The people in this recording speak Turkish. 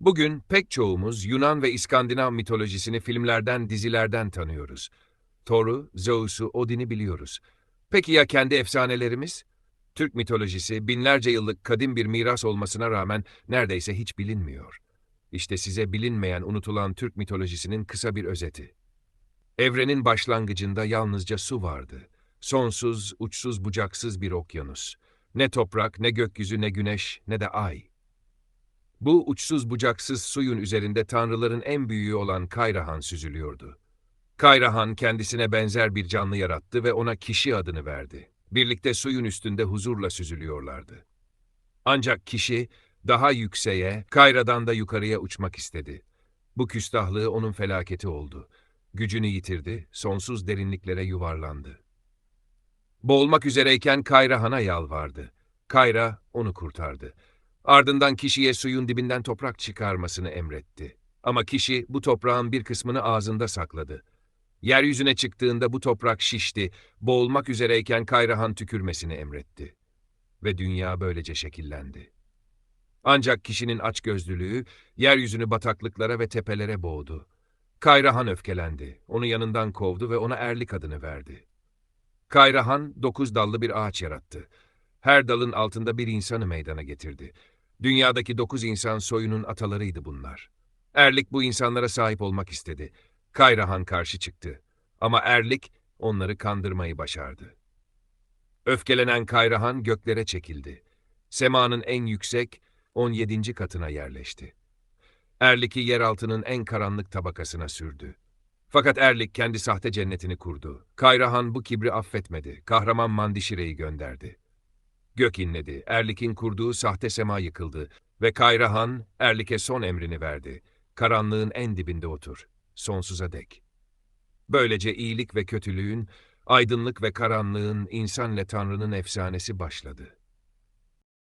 Bugün pek çoğumuz Yunan ve İskandinav mitolojisini filmlerden, dizilerden tanıyoruz. Thor'u, Zeus'u, Odin'i biliyoruz. Peki ya kendi efsanelerimiz? Türk mitolojisi binlerce yıllık kadim bir miras olmasına rağmen neredeyse hiç bilinmiyor. İşte size bilinmeyen, unutulan Türk mitolojisinin kısa bir özeti. Evrenin başlangıcında yalnızca su vardı. Sonsuz, uçsuz bucaksız bir okyanus. Ne toprak, ne gökyüzü, ne güneş, ne de ay. Bu uçsuz bucaksız suyun üzerinde tanrıların en büyüğü olan Kayrahan süzülüyordu. Kayrahan kendisine benzer bir canlı yarattı ve ona kişi adını verdi. Birlikte suyun üstünde huzurla süzülüyorlardı. Ancak kişi daha yükseğe, Kayra'dan da yukarıya uçmak istedi. Bu küstahlığı onun felaketi oldu. Gücünü yitirdi, sonsuz derinliklere yuvarlandı. Boğulmak üzereyken Kayrahan'a yalvardı. Kayra onu kurtardı. Ardından kişiye suyun dibinden toprak çıkarmasını emretti. Ama kişi bu toprağın bir kısmını ağzında sakladı. Yeryüzüne çıktığında bu toprak şişti, boğulmak üzereyken Kayrahan tükürmesini emretti. Ve dünya böylece şekillendi. Ancak kişinin açgözlülüğü yeryüzünü bataklıklara ve tepelere boğdu. Kayrahan öfkelendi, onu yanından kovdu ve ona Erlik adını verdi. Kayrahan dokuz dallı bir ağaç yarattı. Her dalın altında bir insanı meydana getirdi. Dünyadaki dokuz insan soyunun atalarıydı bunlar. Erlik bu insanlara sahip olmak istedi. Kayrahan karşı çıktı. Ama Erlik onları kandırmayı başardı. Öfkelenen Kayrahan göklere çekildi. Semanın en yüksek 17. katına yerleşti. Erlik'i yeraltının en karanlık tabakasına sürdü. Fakat Erlik kendi sahte cennetini kurdu. Kayrahan bu kibri affetmedi. Kahraman Mandişire'yi gönderdi. Gök inledi. Erlik'in kurduğu sahte sema yıkıldı ve Kayrahan Erlik'e son emrini verdi. Karanlığın en dibinde otur, sonsuza dek. Böylece iyilik ve kötülüğün, aydınlık ve karanlığın, insanla Tanrı'nın efsanesi başladı.